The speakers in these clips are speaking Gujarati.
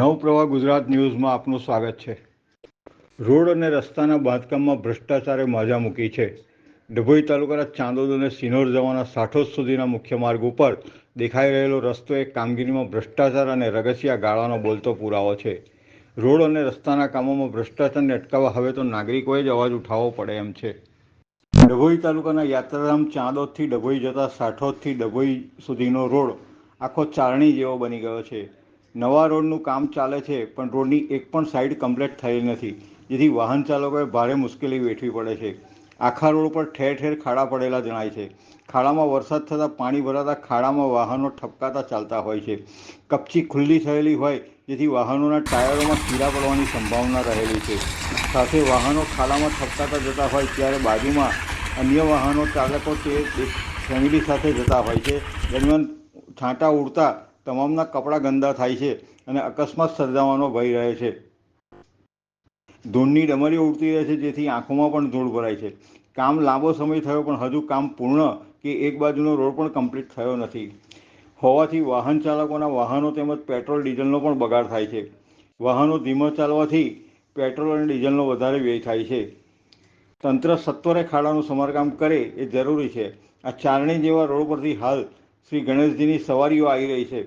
નવપ્રવાહ ગુજરાત ન્યૂઝમાં આપનું સ્વાગત છે. રોડ અને રસ્તાના બાંધકામમાં ભ્રષ્ટાચારે માજા મૂકી છે. ડભોઈ તાલુકાના ચાંદોદ અને સિનોર જવાના સાઠોદ સુધીના મુખ્ય માર્ગ ઉપર દેખાઈ રહેલો રસ્તો એ કામગીરીમાં ભ્રષ્ટાચાર અને રગસિયા ગાળવાનો બોલતો પુરાવો છે. રોડ અને રસ્તાના કામોમાં ભ્રષ્ટાચારને અટકાવવા હવે તો નાગરિકોએ જ અવાજ ઉઠાવવો પડે એમ છે. ડભોઈ તાલુકાના યાત્રાધામ ચાંદોદથી ડભોઈ જતા સાઠોદથી ડભોઈ સુધીનો રોડ આખો ચારણી જેવો બની ગયો છે. નવા રોડનું કામ ચાલે છે, પણ રોડની એક પણ સાઈડ કમ્પ્લીટ થયેલ નથી. જેથી વાહન ચાલકોએ ભારે મુશ્કેલી વેઠવી પડે છે. આખા રોડ પર ઠેર ઠેર ખાડા પડેલા જણાય છે. ખાડામાં વરસાદ થતાં પાણી ભરાતા ખાડામાં વાહનો ઠપકાતા ચાલતા હોય છે. કપચી ખુલ્લી થયેલી હોય, જેથી વાહનોના ટાયરોમાં કીડા પડવાની સંભાવના રહેલી છે. સાથે વાહનો ખાડામાં ઠપકાતા જતા હોય ત્યારે બાજુમાં અન્ય વાહનો ચાલકો તે ફેમિલી સાથે જતા હોય છે. દરમિયાન છાંટા ઉડતા તમામના કપડાં ગંદા થાય છે અને અકસ્માત સર્જાવાનો ભય રહે છે. ધૂળની ડમરીઓ ઉડતી રહે છે, જેથી આંખોમાં પણ ધૂળ ભરાય છે. કામ લાંબો સમય થયો, પણ હજુ કામ પૂર્ણ કે એક બાજુનો રોડ પણ કમ્પ્લીટ થયો નથી. હોવાથી વાહન ચાલકોના વાહનો તેમજ પેટ્રોલ, ડીઝલનો પણ બગાડ થાય છે. વાહનો ધીમો ચાલવાથી પેટ્રોલ અને ડીઝલનો વધારે વ્યય થાય છે. તંત્ર સત્વરે ખાડાનું સમારકામ કરે એ જરૂરી છે. આ ચારણી જેવા રોડ પરથી હાલ શ્રી ગણેશજીની સવારીઓ આવી રહી છે.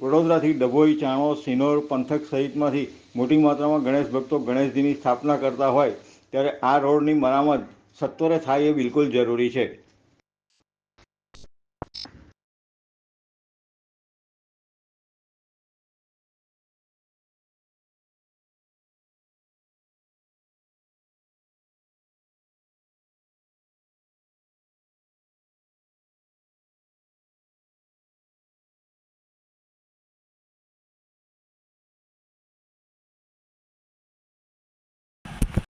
વડોદરાથી ડભોઈ, ચાણો, સિનોર, પંથક સહિતમાંથી મોટી માત્રામાં ગણેશ ભક્તો ગણેશજીની સ્થાપના કરતા હોય, ત્યારે આ રોડની મરામત સત્વરે થાય એ બિલકુલ જરૂરી છે.